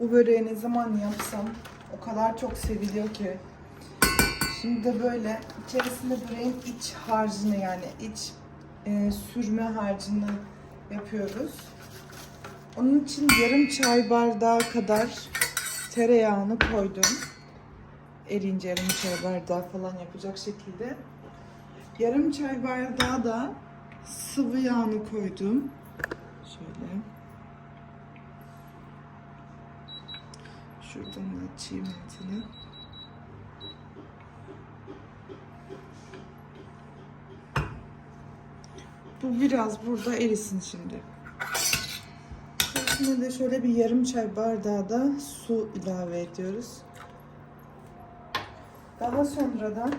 Bu böreği ne zaman yapsam o kadar çok seviliyor ki. Şimdi de böyle içerisinde böreğin iç harcını yani iç e, sürme harcını yapıyoruz. Onun için yarım çay bardağı kadar tereyağını koydum. Erince yarım çay bardağı falan yapacak şekilde. Yarım çay bardağı da sıvı yağını koydum. Şöyle. Şuradan da açayım etini. Bu biraz burada erisin şimdi. İçine de şöyle bir yarım çay bardağı da su ilave ediyoruz. Daha sonradan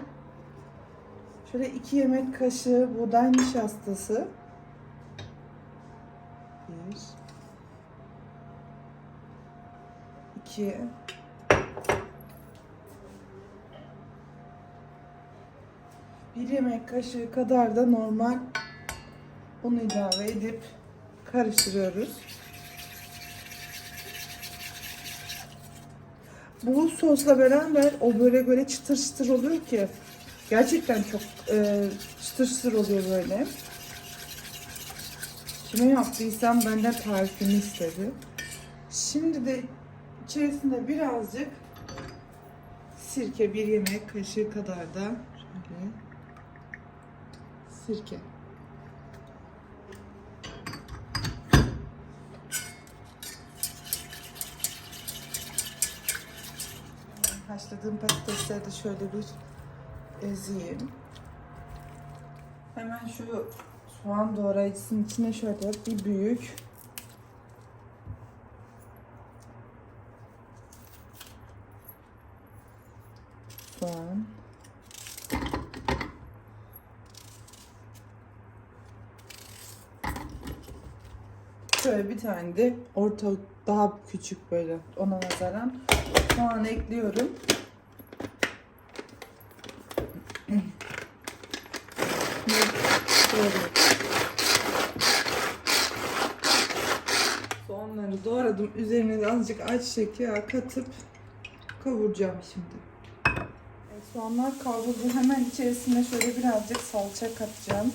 şöyle iki yemek kaşığı buğday nişastası. Bir. İki. Bir yemek kaşığı kadar da normal un ilave edip karıştırıyoruz. Bu sosla beraber o börek böyle çıtır çıtır oluyor ki gerçekten çok e, çıtır çıtır oluyor böyle. Kime yaptıysam benden tarifini istedi. Şimdi de içerisinde birazcık sirke bir yemek kaşığı kadar da şöyle sirke. Haşladığım patatesleri de şöyle bir ezeyim. Hemen şu soğan doğrayıcısının içine şöyle bir büyük soğan. Şöyle bir tane de orta daha küçük böyle ona nazaran soğan ekliyorum. Soğanları doğradım. Üzerine de azıcık ayçiçek yağı katıp kavuracağım şimdi. Soğanlar kavruldu. Hemen içerisine şöyle birazcık salça katacağım.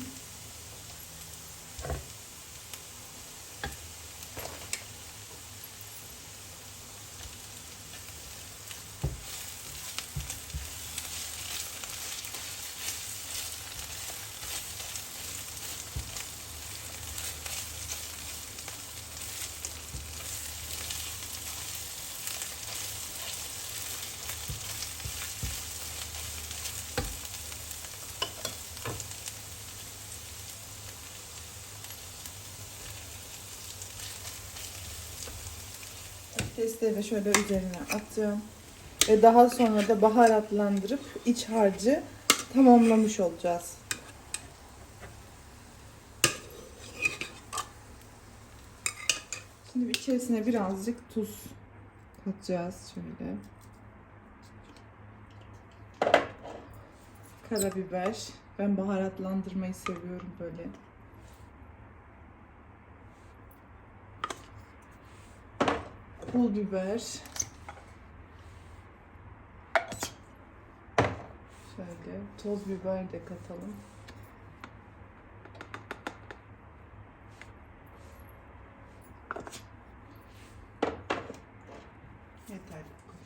Patatesleri şöyle üzerine atacağım. Ve daha sonra da baharatlandırıp iç harcı tamamlamış olacağız. Şimdi içerisine birazcık tuz katacağız şöyle. Karabiber. Ben baharatlandırmayı seviyorum böyle. Pul biber. Şöyle toz biber de katalım. Yeter. bu kadar.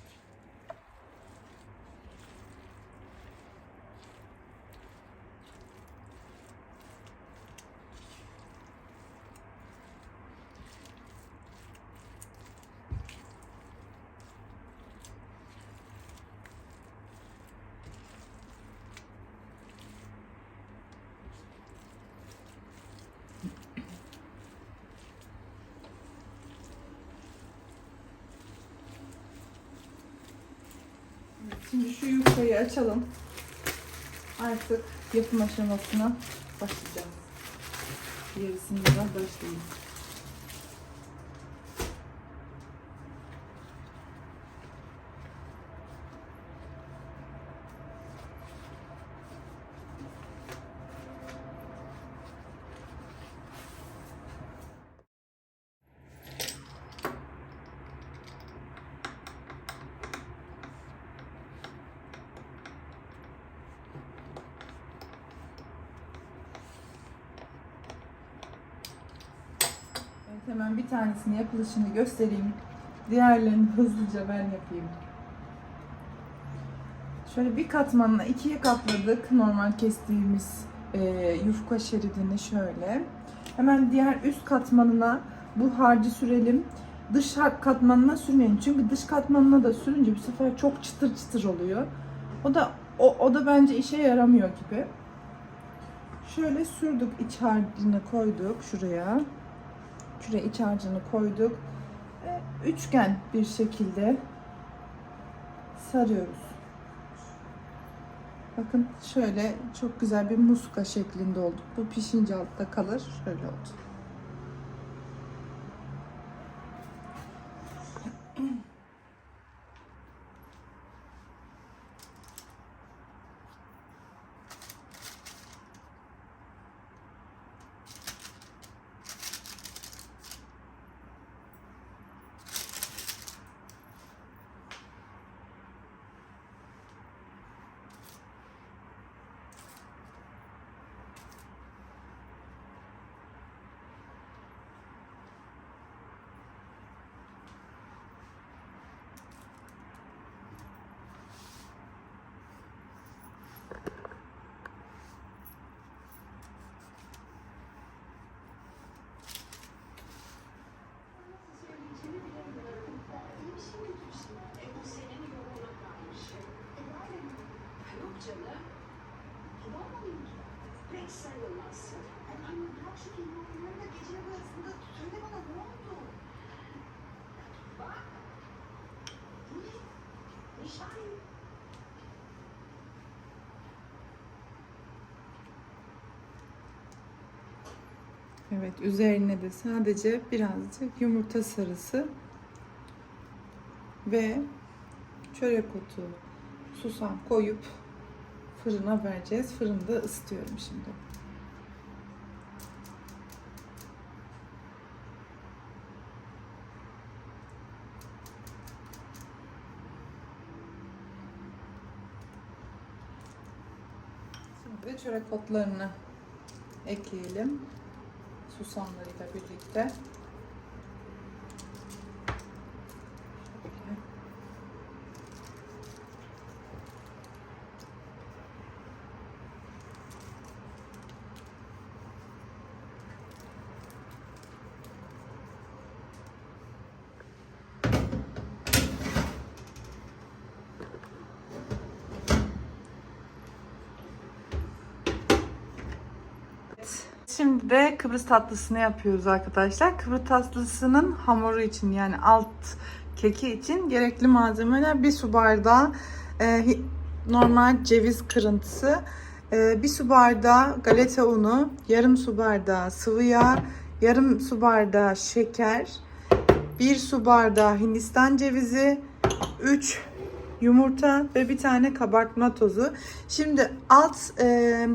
Şimdi şu yufkayı açalım. Artık yapım aşamasına başlayacağız. Yarısından başlayayım. Hemen bir tanesini yapılışını göstereyim. Diğerlerini hızlıca ben yapayım. Şöyle bir katmanla ikiye katladık normal kestiğimiz e, yufka şeridini şöyle. Hemen diğer üst katmanına bu harcı sürelim. Dış katmanına sürmeyin. Çünkü dış katmanına da sürünce bu sefer çok çıtır çıtır oluyor. O da o, o da bence işe yaramıyor gibi. Şöyle sürdük iç harcını koyduk şuraya. Şuraya iç harcını koyduk. Ve üçgen bir şekilde sarıyoruz. Bakın şöyle çok güzel bir muska şeklinde oldu. Bu pişince altta kalır. Şöyle oldu. Pek sayılmazsın. Ay anne bırak şu kelimeleri de gecenin arasında söyle bana ne oldu? Bak. Bu ne? Nişan. Evet üzerine de sadece birazcık yumurta sarısı ve çörek otu, susam koyup fırına vereceğiz. Fırında ısıtıyorum şimdi. Şimdi çörek otlarını ekleyelim. Susamlarıyla birlikte. Şöyle. De Kıbrıs tatlısını yapıyoruz arkadaşlar. Kıbrıs tatlısının hamuru için yani alt keki için gerekli malzemeler bir su bardağı e, normal ceviz kırıntısı, e, bir su bardağı galeta unu, yarım su bardağı sıvı yağ, yarım su bardağı şeker, bir su bardağı hindistan cevizi, 3 yumurta ve bir tane kabartma tozu. Şimdi alt e,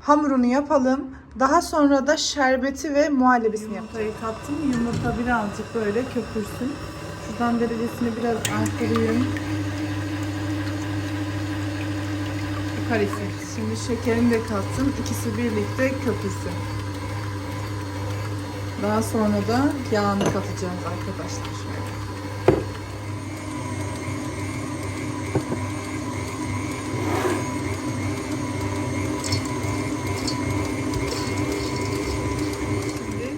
hamurunu yapalım. Daha sonra da şerbeti ve muhallebisini Yumurtayı kattım. Yumurta birazcık böyle köpürsün. Şuradan derecesini biraz arttırayım. Karışsın. Şimdi şekerini de kattım. İkisi birlikte köpürsün. Daha sonra da yağını katacağız arkadaşlar. Şöyle. Şimdi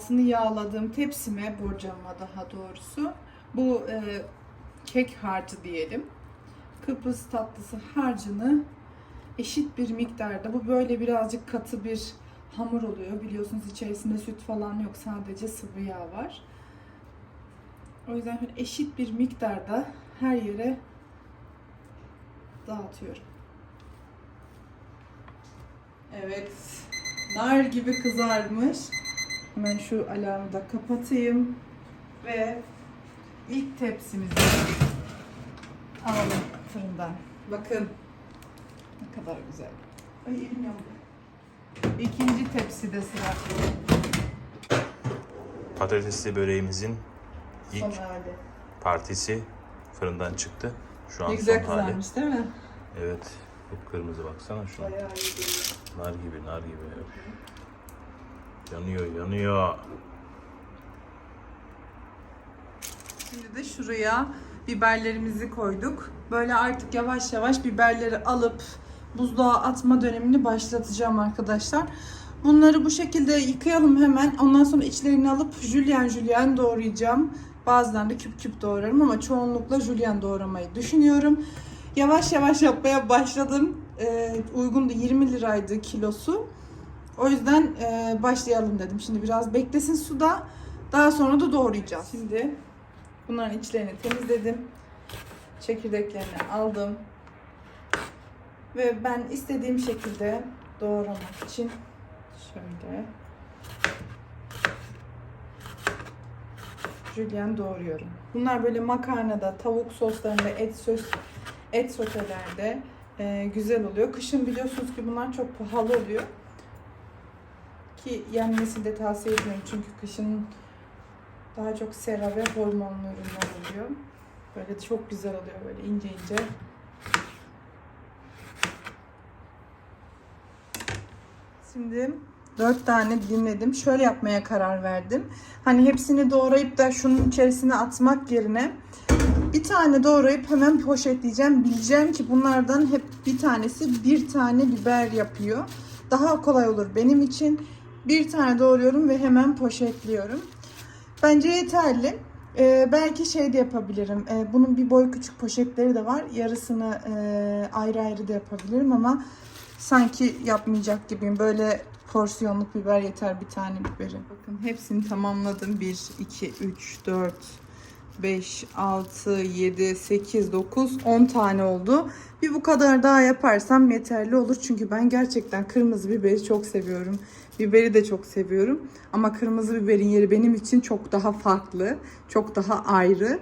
altını yağladığım tepsime, borcamıma daha doğrusu bu e, kek harcı diyelim. Kıbrıs tatlısı harcını eşit bir miktarda, bu böyle birazcık katı bir hamur oluyor. Biliyorsunuz içerisinde süt falan yok, sadece sıvı yağ var. O yüzden şöyle eşit bir miktarda her yere dağıtıyorum. Evet. Nar gibi kızarmış. Hemen şu alarmı da kapatayım. Ve ilk tepsimizi alalım fırından. Bakın ne kadar güzel. Ay elim yandı. İkinci tepside sıra. Patatesli böreğimizin ilk Son hali. partisi fırından çıktı. Şu an Ne güzel son hali. kızarmış değil mi? Evet. Kırmızı baksana şu an. Nar gibi, nar gibi. Yanıyor yanıyor. Şimdi de şuraya biberlerimizi koyduk. Böyle artık yavaş yavaş biberleri alıp buzluğa atma dönemini başlatacağım arkadaşlar. Bunları bu şekilde yıkayalım hemen. Ondan sonra içlerini alıp jülyen jülyen doğrayacağım. Bazen de küp küp doğrarım ama çoğunlukla jülyen doğramayı düşünüyorum. Yavaş yavaş yapmaya başladım. Ee, uygun da 20 liraydı kilosu. O yüzden e, başlayalım dedim. Şimdi biraz beklesin suda. Daha sonra da doğrayacağız. Şimdi bunların içlerini temizledim. Çekirdeklerini aldım. Ve ben istediğim şekilde doğramak için şöyle jülyen doğruyorum. Bunlar böyle makarnada, tavuk soslarında, et sos, et sotelerde e, güzel oluyor. Kışın biliyorsunuz ki bunlar çok pahalı oluyor. Ki yenmesini de tavsiye ediyorum çünkü kışın daha çok sera ve hormonlu ürünler oluyor. Böyle çok güzel oluyor böyle ince ince. Şimdi dört tane dilimledim. Şöyle yapmaya karar verdim. Hani hepsini doğrayıp da şunun içerisine atmak yerine bir tane doğrayıp hemen poşetleyeceğim. Bileceğim ki bunlardan hep bir tanesi bir tane biber yapıyor. Daha kolay olur benim için. Bir tane doğruyorum ve hemen poşetliyorum. Bence yeterli. Ee, belki şey de yapabilirim. Ee, bunun bir boy küçük poşetleri de var. Yarısını e, ayrı ayrı da yapabilirim ama sanki yapmayacak gibiyim. Böyle porsiyonluk biber yeter bir tane biberi. Bakın hepsini tamamladım. 1, 2, 3, 4, 5, 6, 7, 8, 9, 10 tane oldu. Bir bu kadar daha yaparsam yeterli olur. Çünkü ben gerçekten kırmızı biberi çok seviyorum. Biberi de çok seviyorum. Ama kırmızı biberin yeri benim için çok daha farklı. Çok daha ayrı.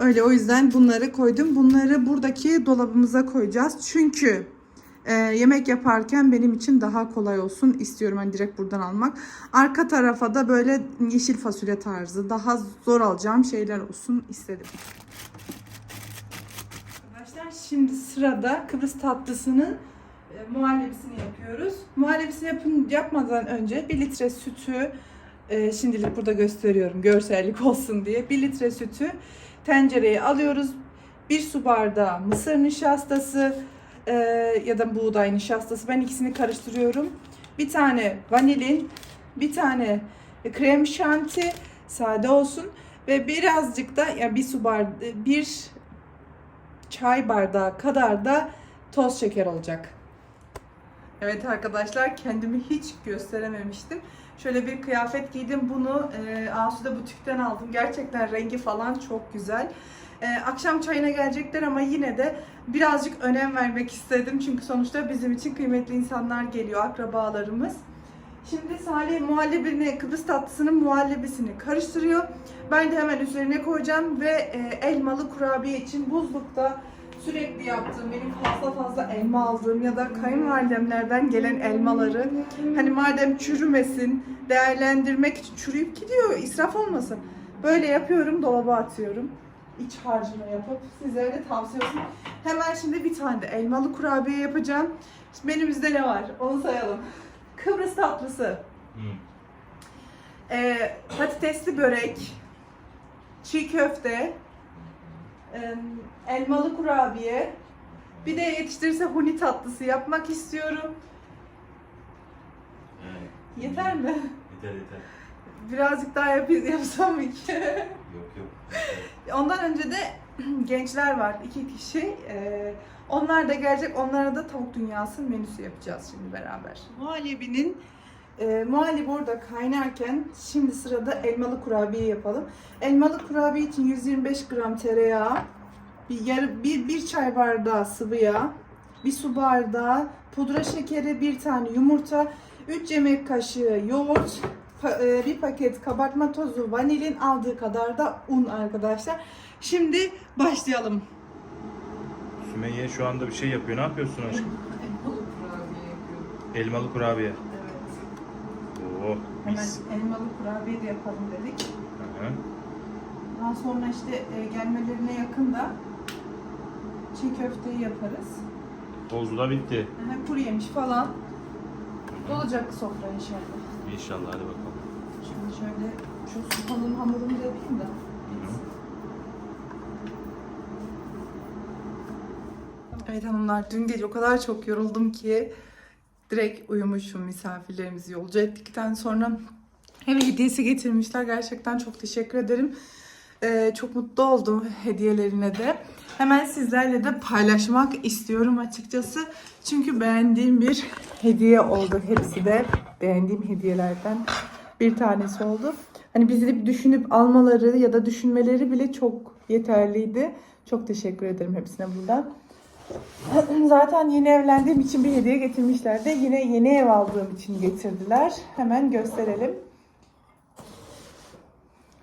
Öyle o yüzden bunları koydum. Bunları buradaki dolabımıza koyacağız. Çünkü e, yemek yaparken benim için daha kolay olsun istiyorum. Hani direkt buradan almak. Arka tarafa da böyle yeşil fasulye tarzı daha zor alacağım şeyler olsun istedim. Arkadaşlar şimdi sırada Kıbrıs tatlısının e, muhallebisini yapıyoruz. Muhallebisini yapın, yapmadan önce 1 litre sütü e, şimdilik burada gösteriyorum görsellik olsun diye. 1 litre sütü tencereye alıyoruz. 1 su bardağı mısır nişastası e, ya da buğday nişastası. Ben ikisini karıştırıyorum. Bir tane vanilin, bir tane krem şanti sade olsun ve birazcık da ya bir su bardağı bir çay bardağı kadar da toz şeker olacak. Evet arkadaşlar kendimi hiç gösterememiştim. Şöyle bir kıyafet giydim. Bunu e, Asude Butik'ten aldım. Gerçekten rengi falan çok güzel. E, akşam çayına gelecekler ama yine de birazcık önem vermek istedim. Çünkü sonuçta bizim için kıymetli insanlar geliyor, akrabalarımız. Şimdi Salih muhallebini, Kıbrıs tatlısının muhallebisini karıştırıyor. Ben de hemen üzerine koyacağım ve e, elmalı kurabiye için buzlukta sürekli yaptığım, benim fazla fazla elma aldığım ya da kayınvalidemlerden gelen elmaları hani madem çürümesin, değerlendirmek için çürüyüp gidiyor, israf olmasın. Böyle yapıyorum, dolaba atıyorum. İç harcını yapıp sizlere de tavsiye olsun. Hemen şimdi bir tane de elmalı kurabiye yapacağım. Şimdi menümüzde ne var? Onu sayalım. Kıbrıs tatlısı, Hı. ee, patatesli börek, çiğ köfte, e, elmalı kurabiye, bir de yetiştirirse huni tatlısı yapmak istiyorum. Evet. Yeter mi? Yeter yeter. Birazcık daha yap yapsam mı ki? Yok yok. Ondan önce de gençler var, iki kişi. Ee, onlar da gelecek, onlara da tavuk dünyası menüsü yapacağız şimdi beraber. Muhallebinin e, muhallebi orada kaynarken şimdi sırada elmalı kurabiye yapalım. Elmalı kurabiye için 125 gram tereyağı, bir, yarı, bir, bir çay bardağı sıvı yağ, bir su bardağı pudra şekeri, bir tane yumurta, 3 yemek kaşığı yoğurt, bir paket kabartma tozu, vanilin aldığı kadar da un arkadaşlar. Şimdi başlayalım. Sümeyye şu anda bir şey yapıyor. Ne yapıyorsun aşkım? Elmalı kurabiye yapıyorum. Elmalı kurabiye. Evet. Oo Hemen mis. elmalı kurabiye de yapalım dedik. Hı hı. Daha sonra işte e, gelmelerine yakın da çiğ köfteyi yaparız. Tozu da bitti. Aha, kuru yemiş falan. Olacak sofra inşallah. İnşallah hadi bakalım. Şöyle şu sopanın hamurunu yapayım da. Evet hanımlar dün gece o kadar çok yoruldum ki direkt uyumuşum misafirlerimizi yolcu ettikten sonra eve hediyesi getirmişler. Gerçekten çok teşekkür ederim. Ee, çok mutlu oldum hediyelerine de. Hemen sizlerle de paylaşmak istiyorum açıkçası. Çünkü beğendiğim bir hediye oldu hepsi de. Beğendiğim hediyelerden bir tanesi oldu. Hani bizi düşünüp almaları ya da düşünmeleri bile çok yeterliydi. Çok teşekkür ederim hepsine buradan. Zaten yeni evlendiğim için bir hediye getirmişlerdi. Yine yeni ev aldığım için getirdiler. Hemen gösterelim.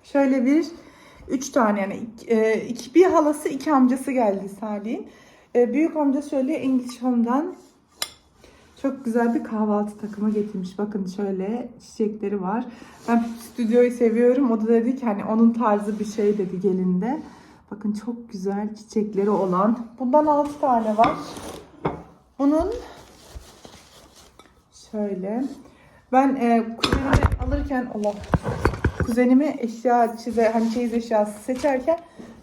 Şöyle bir üç tane yani iki, e, bir halası iki amcası geldi Salih'in. E, büyük amca şöyle English Home'dan çok güzel bir kahvaltı takımı getirmiş. Bakın şöyle çiçekleri var. Ben stüdyoyu seviyorum. O da dedi ki hani onun tarzı bir şey dedi gelinde. Bakın çok güzel çiçekleri olan. Bundan 6 tane var. Bunun şöyle ben e, kuzenimi alırken Allah kuzenimi eşya çize hani çeyiz eşyası seçerken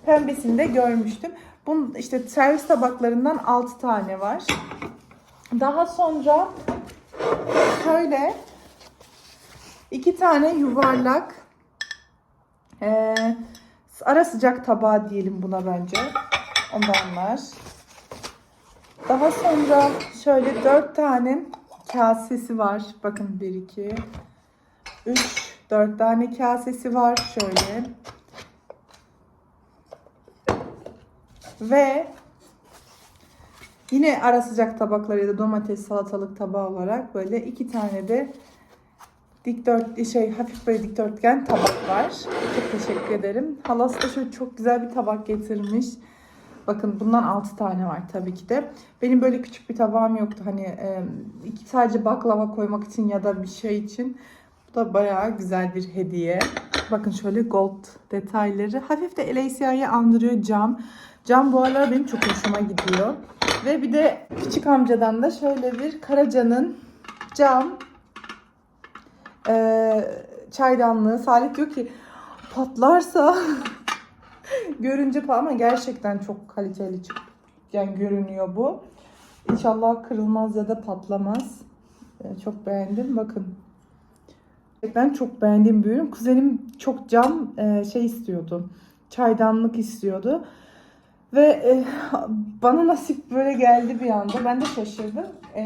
pembesini de görmüştüm. Bunun işte servis tabaklarından 6 tane var. Daha sonra şöyle iki tane yuvarlak eee, ara sıcak tabağı diyelim buna bence. Ondan var. Daha sonra şöyle dört tane kasesi var. Bakın bir iki üç dört tane kasesi var şöyle. Ve Yine ara sıcak tabakları ya da domates salatalık tabağı olarak böyle iki tane de dikdört şey hafif böyle dikdörtgen tabak var. Çok teşekkür ederim. Halası da şöyle çok güzel bir tabak getirmiş. Bakın bundan 6 tane var tabii ki de. Benim böyle küçük bir tabağım yoktu. Hani e, iki sadece baklava koymak için ya da bir şey için. Bu da bayağı güzel bir hediye. Bakın şöyle gold detayları. Hafif de Elysia'yı andırıyor cam. Cam bu aralar benim çok hoşuma gidiyor. Ve bir de küçük amcadan da şöyle bir Karaca'nın cam eee, çaydanlığı. Salih diyor ki patlarsa görünce ama gerçekten çok kaliteli çık yani görünüyor bu. İnşallah kırılmaz ya da patlamaz. Eee, çok beğendim. Bakın. Ben çok beğendiğim bir ürün. Kuzenim çok cam eee, şey istiyordu. Çaydanlık istiyordu. Ve e, bana nasip böyle geldi bir anda. Ben de şaşırdım. E,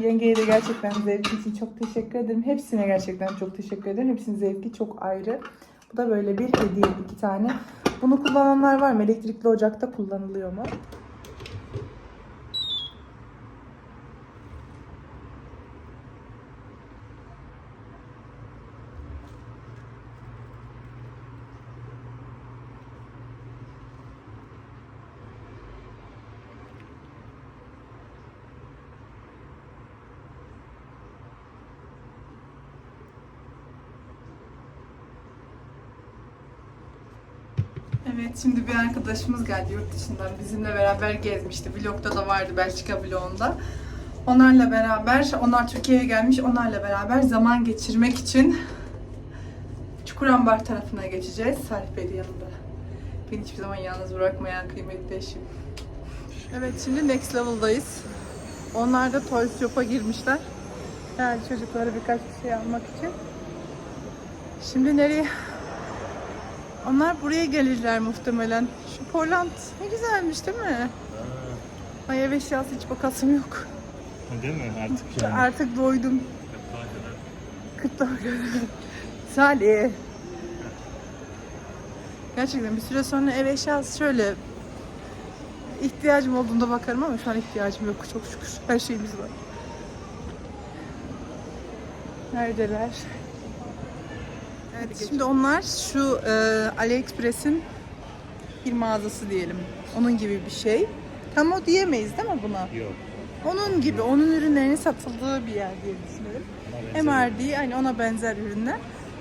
yengeye de gerçekten zevki için çok teşekkür ederim. Hepsine gerçekten çok teşekkür ederim. Hepsinin zevki çok ayrı. Bu da böyle bir hediye iki tane. Bunu kullananlar var mı? Elektrikli ocakta kullanılıyor mu? Evet şimdi bir arkadaşımız geldi yurt dışından bizimle beraber gezmişti. Vlogda da vardı Belçika vlogunda. Onlarla beraber, onlar Türkiye'ye gelmiş. Onlarla beraber zaman geçirmek için Çukurambar tarafına geçeceğiz. Salih Bey de yanında. Beni hiçbir zaman yalnız bırakmayan kıymetli eşim. Evet şimdi Next Level'dayız. Onlar da Toy Shop'a girmişler. Yani çocuklara birkaç bir şey almak için. Şimdi nereye? Onlar buraya gelirler muhtemelen. Şu Poland ne güzelmiş değil mi? Ay ev eşyası hiç bakasım yok. Değil mi artık Artık doydum. Kıtlar Salih. Gerçekten bir süre sonra ev eşyası şöyle ihtiyacım olduğunda bakarım ama şu an ihtiyacım yok çok şükür. Her şeyimiz var. Neredeler? Evet, şimdi onlar şu e, AliExpress'in bir mağazası diyelim. Onun gibi bir şey. Tam o diyemeyiz değil mi buna? Yok. Onun gibi, onun ürünlerinin satıldığı bir yer diye düşünüyorum. MRD, hani ona benzer ürünler.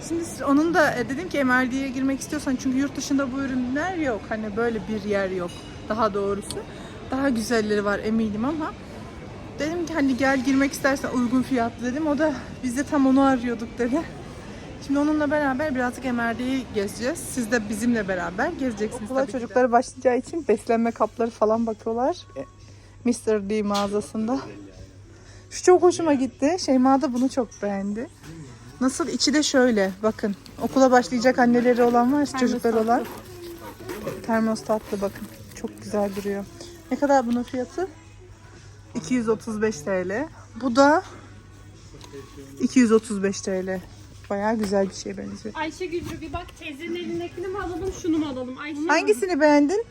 Şimdi siz- onun da e, dedim ki MRD'ye girmek istiyorsan çünkü yurt dışında bu ürünler yok. Hani böyle bir yer yok daha doğrusu. Daha güzelleri var eminim ama Dedim ki hani gel girmek istersen uygun fiyatlı dedim. O da biz de tam onu arıyorduk dedi. Şimdi onunla beraber birazcık MRD'yi gezeceğiz. Siz de bizimle beraber gezeceksiniz. Okula çocukları başlayacağı için beslenme kapları falan bakıyorlar. E, Mr. D mağazasında. Şu çok hoşuma gitti. Şeyma da bunu çok beğendi. Nasıl? içi de şöyle. Bakın. Okula başlayacak anneleri olan var, çocuklar olan. Termostatlı bakın. Çok güzel duruyor. Ne kadar bunun fiyatı? 235 TL. Bu da 235 TL. Bayağı güzel bir şey benziyor. Ayşe Gücü bir bak teyzenin elindekini mi alalım şunu mu alalım? Ayşe Hangisini beğendin?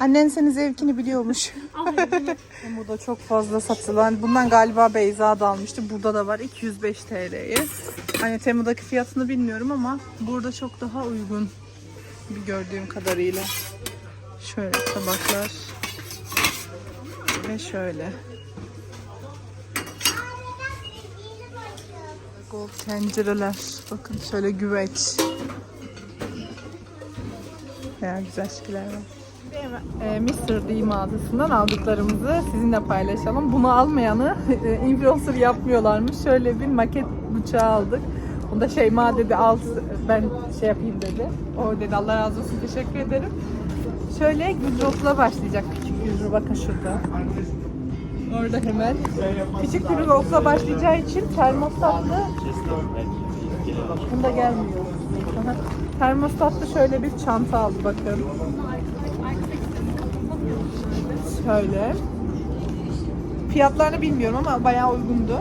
Annen senin zevkini biliyormuş. Bunu. Burada çok fazla satılan. Bundan galiba Beyza da almıştı. Burada da var 205 TL'ye. Hani Temu'daki fiyatını bilmiyorum ama burada çok daha uygun bir gördüğüm kadarıyla. Şöyle tabaklar. Ve şöyle. Gold tencereler. Bakın şöyle güveç. Bayağı güzel şeyler var. E, Mr. D mağazasından aldıklarımızı sizinle paylaşalım. Bunu almayanı e, influencer yapmıyorlarmış. Şöyle bir maket bıçağı aldık. Onu da Şeyma dedi al ben şey yapayım dedi. O dedi Allah razı olsun teşekkür ederim. Şöyle Gülrot'la başlayacak küçük Gülrot bakın şurada. Orada hemen. Küçük Gülrot'la başlayacağı için termostatlı Bunda gelmiyor. Aha. Termostatlı şöyle bir çanta aldı bakın. Şöyle. Fiyatlarını bilmiyorum ama bayağı uygundu.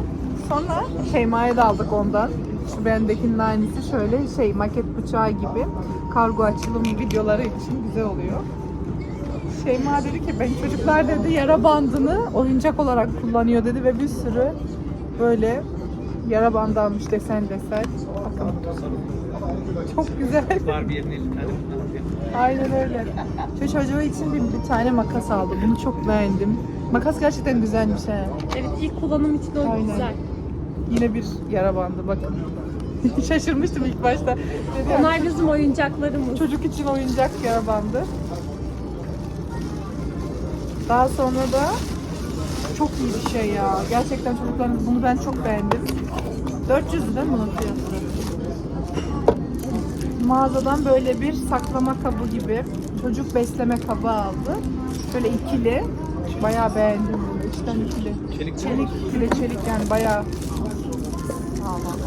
Sonra Şeyma'ya da aldık ondan. Şu bendekinin aynısı şöyle şey maket bıçağı gibi. Kargo açılım videoları için güzel oluyor. Şeyma dedi ki ben çocuklar dedi yara bandını oyuncak olarak kullanıyor dedi ve bir sürü böyle yara bandı almış desen desen. Bakın. Çok güzel. Barbie yerine 50 tane Aynen öyle. Şu çocuğu için bir, bir tane makas aldım. Bunu çok beğendim. Makas gerçekten güzelmiş he. Evet ilk kullanım için o Aynen. güzel. Yine bir yara bandı bakın. Şaşırmıştım ilk başta. Dedim, Onlar bizim oyuncaklarımız. Çocuk için oyuncak yara bandı. Daha sonra da çok iyi bir şey ya. Gerçekten çocuklarımız bunu ben çok beğendim. 400 değil mi bunun fiyatı? Mağazadan böyle bir saklama kabı gibi çocuk besleme kabı aldı. Böyle ikili. Bayağı beğendim bunu. İçten ikili. Çelik? Çelik, ikili çelik yani bayağı sağlam.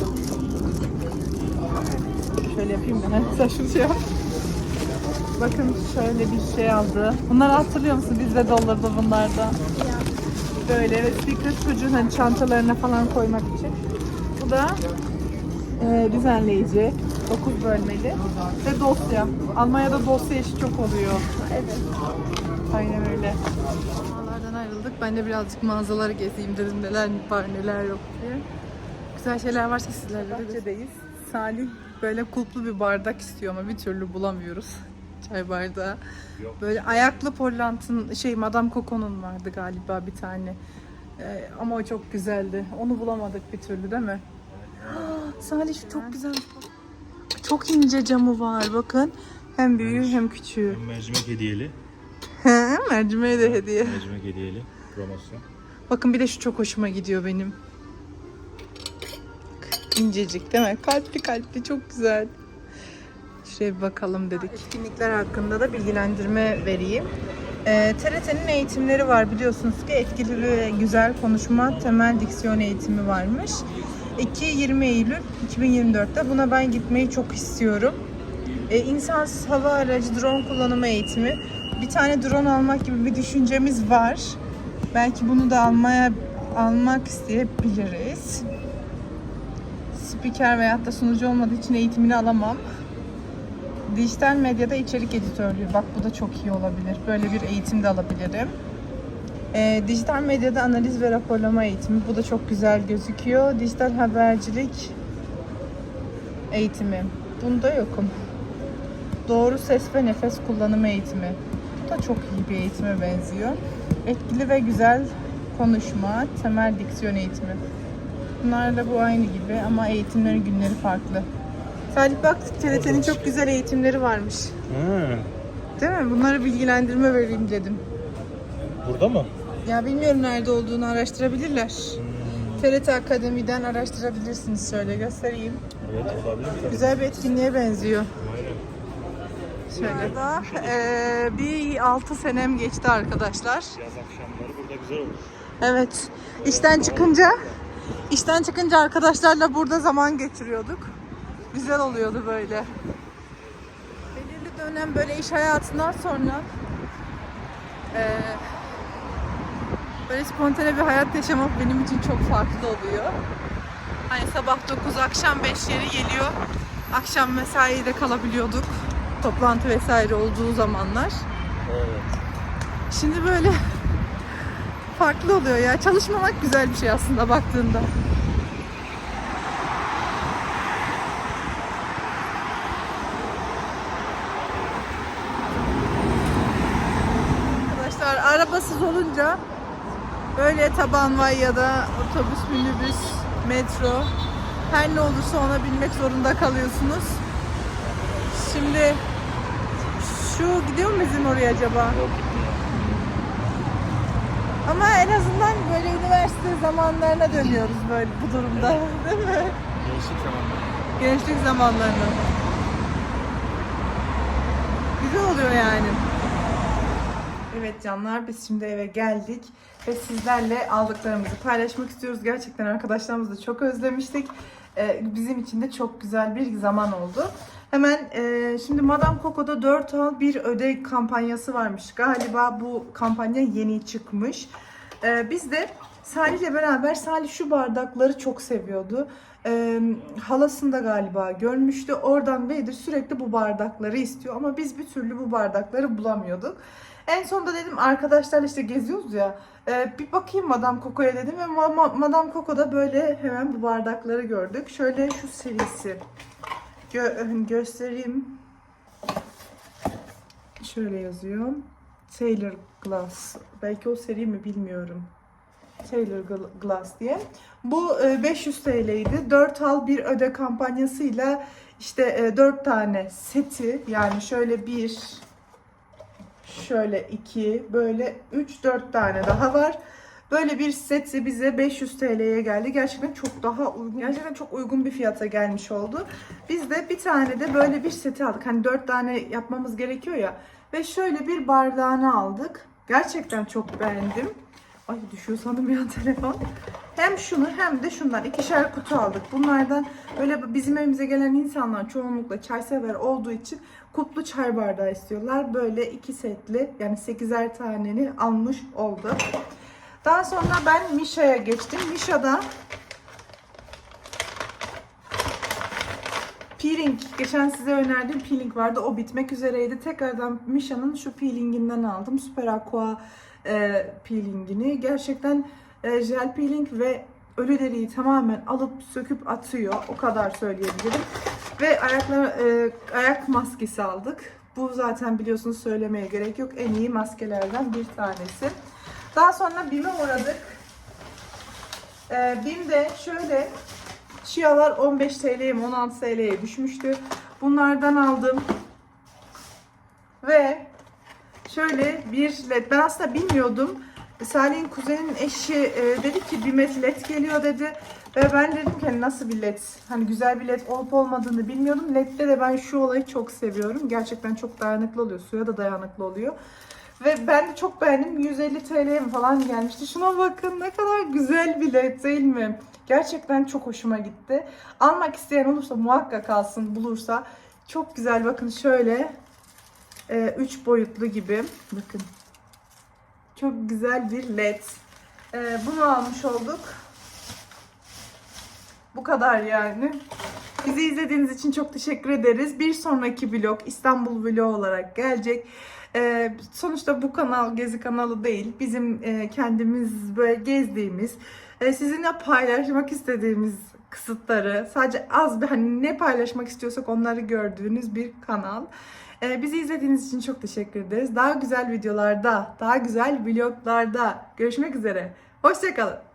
Şöyle yapayım da. Sen şunu şey yap. Bakın şöyle bir şey aldı. Bunları hatırlıyor musun? Bizde de olurdu bunlarda. Böyle ve sticker çocuğun hani çantalarına falan koymak için. Bu da e, düzenleyici. 9 bölmeli. Ve dosya. Almanya'da dosya işi çok oluyor. Evet. Aynen öyle. Mağazalardan ayrıldık. Ben de birazcık mağazaları gezeyim dedim. Neler var neler yok diye. Güzel şeyler varsa sizlerle de Bahçedeyiz. Salih böyle kulplu bir bardak istiyor ama bir türlü bulamıyoruz. Çay bardağı. Böyle ayaklı Portland'ın şey Madame Coco'nun vardı galiba bir tane. Ee, ama o çok güzeldi. Onu bulamadık bir türlü değil mi? Salih şu çok güzel. Çok ince camı var bakın. Hem büyüğü hem küçüğü. Mercimek hediyeli. Mercimeğe de hediye. Mercimek hediyeli. Promosyon. Bakın bir de şu çok hoşuma gidiyor benim. İncecik değil mi? Kalpli kalpli çok güzel. Şuraya bir bakalım dedik. Etkinlikler hakkında da bilgilendirme vereyim. Ee, TRT'nin eğitimleri var biliyorsunuz ki etkili ve güzel konuşma temel diksiyon eğitimi varmış. 2-20 Eylül 2024'te buna ben gitmeyi çok istiyorum. Ee, insansız hava aracı drone kullanımı eğitimi. Bir tane drone almak gibi bir düşüncemiz var. Belki bunu da almaya almak isteyebiliriz. Spiker veyahut da sunucu olmadığı için eğitimini alamam. Dijital medyada içerik editörlüğü. Bak bu da çok iyi olabilir. Böyle bir eğitim de alabilirim. Ee, dijital medyada analiz ve raporlama eğitimi. Bu da çok güzel gözüküyor. Dijital habercilik eğitimi. Bunda yokum. Doğru ses ve nefes kullanımı eğitimi. Bu da çok iyi bir eğitime benziyor. Etkili ve güzel konuşma, temel diksiyon eğitimi. Bunlar da bu aynı gibi ama eğitimlerin günleri farklı. Salih bak TRT'nin çok güzel eğitimleri varmış. Ha, Değil mi? Bunları bilgilendirme vereyim dedim. burada mı? Ya bilmiyorum nerede olduğunu araştırabilirler. TRT Akademi'den araştırabilirsiniz. Şöyle göstereyim. Evet olabilir tabii. Güzel bir etkinliğe benziyor. Şöyle da eee, bir 6 senem geçti arkadaşlar. Yaz akşamları burada güzel olur. Evet. İşten çıkınca işten çıkınca arkadaşlarla burada zaman geçiriyorduk. Güzel oluyordu böyle. Belirli dönem böyle iş hayatından sonra eee, böyle spontane bir hayat yaşamak benim için çok farklı oluyor. Hani sabah 9 akşam 5 yeri geliyor. Akşam mesaide kalabiliyorduk. Toplantı vesaire olduğu zamanlar. Evet. Şimdi böyle farklı oluyor ya. Çalışmamak güzel bir şey aslında baktığında. Arkadaşlar arabasız olunca böyle tabanvay ya da otobüs, minibüs, metro her ne olursa ona binmek zorunda kalıyorsunuz. Şimdi şu gidiyor mu bizim oraya acaba? Yok. Ama en azından böyle üniversite zamanlarına dönüyoruz böyle bu durumda. Değil mi? Gençlik zamanları. Gençlik zamanlarına. Güzel oluyor yani. Evet canlar biz şimdi eve geldik ve sizlerle aldıklarımızı paylaşmak istiyoruz. Gerçekten arkadaşlarımızı çok özlemiştik. Ee, bizim için de çok güzel bir zaman oldu. Hemen e, şimdi Madame Coco'da 4 al 1 öde kampanyası varmış. Galiba bu kampanya yeni çıkmış. Ee, biz de Salih'le beraber Salih şu bardakları çok seviyordu. Ee, halasında galiba görmüştü. Oradan beridir sürekli bu bardakları istiyor ama biz bir türlü bu bardakları bulamıyorduk. En sonunda dedim arkadaşlarla işte geziyoruz ya. e, bir bakayım Madame Coco'ya dedim ve Ma- Ma- Madame Coco'da böyle hemen bu bardakları gördük. Şöyle şu serisi. Gö- göstereyim. Şöyle yazıyor. Sailor Glass. Belki o seri mi bilmiyorum. Sailor Gl- Glass diye. Bu e, 500 TL'ydi. 4 al 1 öde kampanyasıyla işte 4 tane seti yani şöyle bir şöyle iki böyle 3-4 tane daha var. Böyle bir seti bize 500 TL'ye geldi. Gerçekten çok daha uygun. Gerçekten çok uygun bir fiyata gelmiş oldu. Biz de bir tane de böyle bir seti aldık. Hani 4 tane yapmamız gerekiyor ya. Ve şöyle bir bardağını aldık. Gerçekten çok beğendim. Ay düşüyor sandım ya telefon. Hem şunu hem de şundan ikişer kutu aldık. Bunlardan böyle bizim evimize gelen insanlar çoğunlukla çay sever olduğu için kuplu çay bardağı istiyorlar. Böyle iki setli yani 8'er taneni almış oldu. Daha sonra ben Misha'ya geçtim. Misha'da peeling, geçen size önerdiğim peeling vardı. O bitmek üzereydi. Tekrardan Misha'nın şu peelinginden aldım. Super Aqua e, peelingini. Gerçekten e, jel peeling ve ölü deriyi tamamen alıp söküp atıyor. O kadar söyleyebilirim. Ve ayaklar, e, ayak maskesi aldık. Bu zaten biliyorsunuz söylemeye gerek yok. En iyi maskelerden bir tanesi. Daha sonra BİM'e uğradık. Ee, BİM'de şöyle Şialar 15 TL'ye mi 16 TL'ye düşmüştü. Bunlardan aldım. Ve şöyle bir led. Ben aslında bilmiyordum. Salih'in kuzeninin eşi e, dedi ki bir led geliyor dedi. Ve ben dedim ki hani nasıl bir led? Hani güzel bir led olup olmadığını bilmiyordum. Led'de de ben şu olayı çok seviyorum. Gerçekten çok dayanıklı oluyor. Suya da dayanıklı oluyor. Ve ben de çok beğendim. 150 TL'ye falan gelmişti. Şuna bakın ne kadar güzel bir led değil mi? Gerçekten çok hoşuma gitti. Almak isteyen olursa muhakkak alsın bulursa. Çok güzel bakın şöyle. 3 boyutlu gibi. Bakın. Çok güzel bir led. E, bunu almış olduk. Bu kadar yani. Bizi izlediğiniz için çok teşekkür ederiz. Bir sonraki vlog İstanbul vlog olarak gelecek. Ee, sonuçta bu kanal gezi kanalı değil. Bizim e, kendimiz böyle gezdiğimiz, e, sizinle paylaşmak istediğimiz kısıtları, sadece az bir hani ne paylaşmak istiyorsak onları gördüğünüz bir kanal. Ee, bizi izlediğiniz için çok teşekkür ederiz. Daha güzel videolarda, daha güzel vloglarda görüşmek üzere. Hoşçakalın.